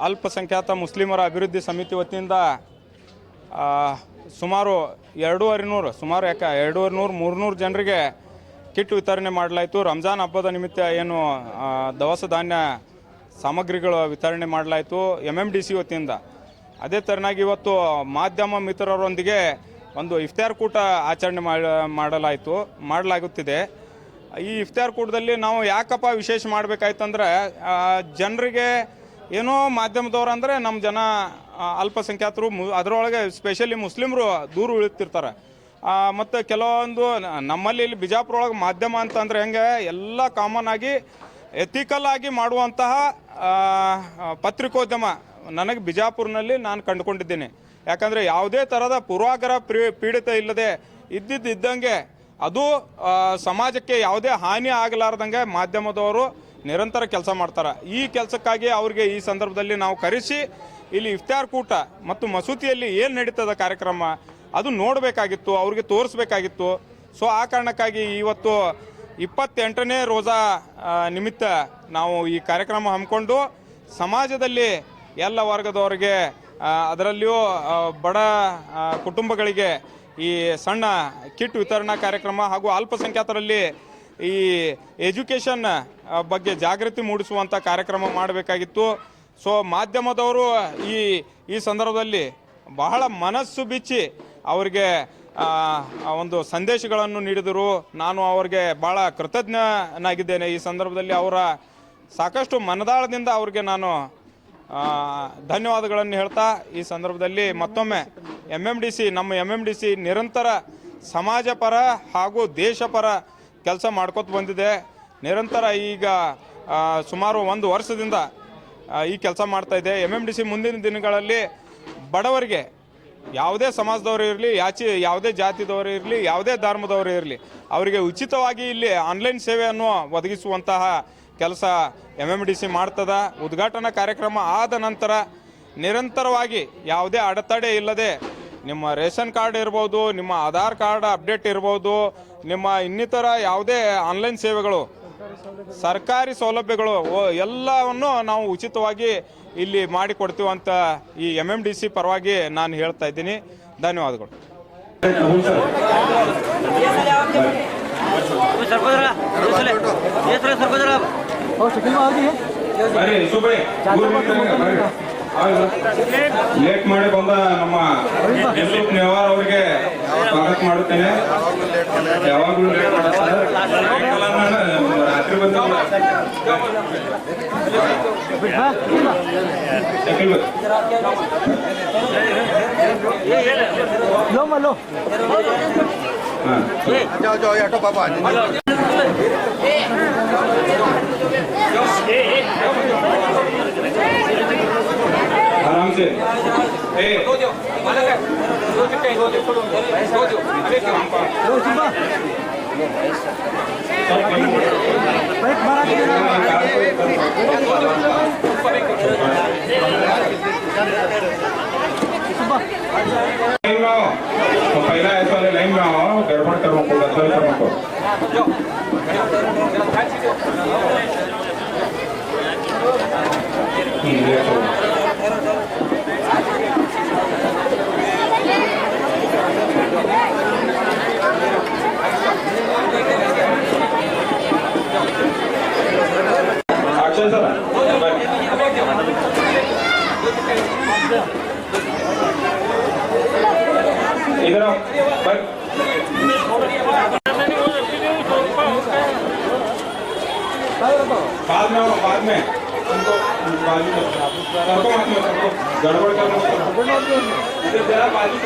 ಅಲ್ಪಸಂಖ್ಯಾತ ಮುಸ್ಲಿಮರ ಅಭಿವೃದ್ಧಿ ಸಮಿತಿ ವತಿಯಿಂದ ಸುಮಾರು ಎರಡೂವರೆ ನೂರು, ಸುಮಾರು ಯಾಕೆ, ಎರಡೂವರೆ ನೂರು, ಮೂರುನೂರು ಜನರಿಗೆ ಕಿಟ್ ವಿತರಣೆ ಮಾಡಲಾಯಿತು. ರಂಜಾನ್ ಹಬ್ಬದ ನಿಮಿತ್ತ ಏನು ದವಸ ಧಾನ್ಯ ಸಾಮಗ್ರಿಗಳು ವಿತರಣೆ ಮಾಡಲಾಯಿತು ಎಂ ಎಂ ಡಿ ಸಿ ವತಿಯಿಂದ. ಅದೇ ಥರನಾಗಿ ಇವತ್ತು ಮಾಧ್ಯಮ ಮಿತ್ರರೊಂದಿಗೆ ಒಂದು ಇಫ್ತಾರ್ ಕೂಟ ಆಚರಣೆ ಮಾಡ- ಮಾಡಲಾಯಿತು, ಮಾಡಲಾಗುತ್ತಿದೆ. ಈ ಇಫ್ತಾರ್ ಕೂಟದಲ್ಲಿ ನಾವು ಯಾಕಪ್ಪ ವಿಶೇಷ ಮಾಡಬೇಕಾಯ್ತಂದ್ರೆ ಜನರಿಗೆ ಏನೋ ಮಾಧ್ಯಮದವ್ರು ಅಂದರೆ ನಮ್ಮ ಜನ ಅಲ್ಪಸಂಖ್ಯಾತರು, ಮು, ಅದರೊಳಗೆ ಸ್ಪೆಷಲಿ ಮುಸ್ಲಿಮರು ದೂರ ಉಳಿತಿರ್ತಾರೆ ಮತ್ತು ಕೆಲವೊಂದು ನಮ್ಮಲ್ಲಿ ಇಲ್ಲಿ ಬಿಜಾಪುರ ಒಳಗೆ ಮಾಧ್ಯಮ ಅಂತಂದರೆ ಹೆಂಗೆ, ಎಲ್ಲ ಕಾಮನ್ ಆಗಿ ಎಥಿಕಲ್ ಆಗಿ ಮಾಡುವಂತಹ ಪತ್ರಿಕೋದ್ಯಮ ನನಗೆ ಬಿಜಾಪುರ್ನಲ್ಲಿ ನಾನು ಕಂಡುಕೊಂಡಿದ್ದೀನಿ. ಯಾಕಂದರೆ ಯಾವುದೇ ಥರದ ಪೂರ್ವಾಗ್ರಹ ಪ್ರೀ, ಪೀಡಿತ ಇಲ್ಲದೆ ಇದ್ದಿದ್ದಂಗೆ ಅದು ಸಮಾಜಕ್ಕೆ ಯಾವುದೇ ಹಾನಿ ಆಗಲಾರ್ದಂಗೆ ಮಾಧ್ಯಮದವರು ನಿರಂತರ ಕೆಲಸ ಮಾಡ್ತಾರೆ. ಈ ಕೆಲಸಕ್ಕಾಗಿ ಅವ್ರಿಗೆ ಈ ಸಂದರ್ಭದಲ್ಲಿ ನಾವು ಕರೆಸಿ, ಇಲ್ಲಿ ಇಫ್ತಾರ್ ಕೂಟ ಮತ್ತು ಮಸೂತಿಯಲ್ಲಿ ಏನು ನಡೀತದ ಕಾರ್ಯಕ್ರಮ, ಅದು ನೋಡಬೇಕಾಗಿತ್ತು, ಅವ್ರಿಗೆ ತೋರಿಸ್ಬೇಕಾಗಿತ್ತು. ಸೊ ಆ ಕಾರಣಕ್ಕಾಗಿ ಇವತ್ತು ಇಪ್ಪತ್ತೆಂಟನೇ ರೋಜಾ ನಿಮಿತ್ತ ನಾವು ಈ ಕಾರ್ಯಕ್ರಮ ಹಮ್ಮಿಕೊಂಡು ಸಮಾಜದಲ್ಲಿ ಎಲ್ಲ ವರ್ಗದವರಿಗೆ ಅದರಲ್ಲಿಯೂ ಬಡ ಕುಟುಂಬಗಳಿಗೆ ಈ ಸಣ್ಣ ಕಿಟ್ ವಿತರಣಾ ಕಾರ್ಯಕ್ರಮ ಹಾಗೂ ಅಲ್ಪಸಂಖ್ಯಾತರಲ್ಲಿ ಈ ಎಜುಕೇಷನ್ ಬಗ್ಗೆ ಜಾಗೃತಿ ಮೂಡಿಸುವಂಥ ಕಾರ್ಯಕ್ರಮ ಮಾಡಬೇಕಾಗಿತ್ತು. ಸೊ ಮಾಧ್ಯಮದವರು ಈ ಈ ಸಂದರ್ಭದಲ್ಲಿ ಬಹಳ ಮನಸ್ಸು ಬಿಚ್ಚಿ ಅವರಿಗೆ ಒಂದು ಸಂದೇಶಗಳನ್ನು ನೀಡಿದರು. ನಾನು ಅವರಿಗೆ ಭಾಳ ಕೃತಜ್ಞನಾಗಿದ್ದೇನೆ. ಈ ಸಂದರ್ಭದಲ್ಲಿ ಅವರ ಸಾಕಷ್ಟು ಮನದಾಳದಿಂದ ಅವ್ರಿಗೆ ನಾನು ಧನ್ಯವಾದಗಳನ್ನು ಹೇಳ್ತಾ, ಈ ಸಂದರ್ಭದಲ್ಲಿ ಮತ್ತೊಮ್ಮೆ ಎಂ ಎಂ ಡಿ ಸಿ ನಮ್ಮ ಎಂ ಎಂ ಡಿ ಸಿ ನಿರಂತರ ಸಮಾಜ ಪರ ಹಾಗೂ ದೇಶ ಪರ ಕೆಲಸ ಮಾಡ್ಕೊತ ಬಂದಿದೆ. ನಿರಂತರ ಈಗ ಸುಮಾರು ಒಂದು ವರ್ಷದಿಂದ ಈ ಕೆಲಸ ಮಾಡ್ತಾ ಇದೆ. ಎಂ ಎಂ ಡಿ ಸಿ ಮುಂದಿನ ದಿನಗಳಲ್ಲಿ ಬಡವರಿಗೆ ಯಾವುದೇ ಸಮಾಜದವರು ಇರಲಿ, ಯಾಚಿ, ಯಾವುದೇ ಜಾತಿದವರು ಇರಲಿ, ಯಾವುದೇ ಧರ್ಮದವರು ಇರಲಿ, ಅವರಿಗೆ ಉಚಿತವಾಗಿ ಇಲ್ಲಿ ಆನ್ಲೈನ್ ಸೇವೆಯನ್ನು ಒದಗಿಸುವಂತಹ ಕೆಲಸ ಎಂ ಎಂ ಡಿ ಸಿ ಮಾಡ್ತದ. ಉದ್ಘಾಟನಾ ಕಾರ್ಯಕ್ರಮ ಆದ ನಂತರ ನಿರಂತರವಾಗಿ ಯಾವುದೇ ಅಡೆತಡೆ ಇಲ್ಲದೆ ನಿಮ್ಮ ರೇಷನ್ ಕಾರ್ಡ್ ಇರ್ಬೋದು, ನಿಮ್ಮ ಆಧಾರ್ ಕಾರ್ಡ್ ಅಪ್ಡೇಟ್ ಇರ್ಬೋದು ನಿಮ್ಮ ಇನ್ನಿತರ ಯಾವುದೇ ಆನ್ಲೈನ್ ಸೇವೆಗಳು ಸರ್ಕಾರಿ ಸೌಲಭ್ಯಗಳು ಎಲ್ಲವನ್ನು ನಾವು ಉಚಿತವಾಗಿ ಇಲ್ಲಿ ಮಾಡಿಕೊಡ್ತೀವಿ ಅಂತ ಈ ಎಂ ಎಂ ಡಿ ಸಿ ಪರವಾಗಿ ನಾನು ಹೇಳ್ತಾ ಇದ್ದೀನಿ ಧನ್ಯವಾದಗಳು ಲೇಟ್ ಮಾಡಿ ಬಂದ ನಮ್ಮ ಯೂಸುಫ್ ನೆವಾರ್ ಅವರಿಗೆ ಸ್ವಾಗತ ಮಾಡುತ್ತೇನೆ ಯಾವಾಗಲೂ ಲೇಟ್ ಮಾಡ್ತಾರೆ ರಾತ್ರಿ ಬಂದ ಹಾಂ आराम से। ए। दो दो दो दो दो दो दो अरे दो मारा के लाइन में आओ। तो पहला ऐसा लाइन में आओ गड़बड़ करो गड़बड़ करो को इधर आओ बस बाद में आओ बाद में उनको बाजू में सबको मत लो सबको गड़बड़ करना मत करो। इधर जरा बाजू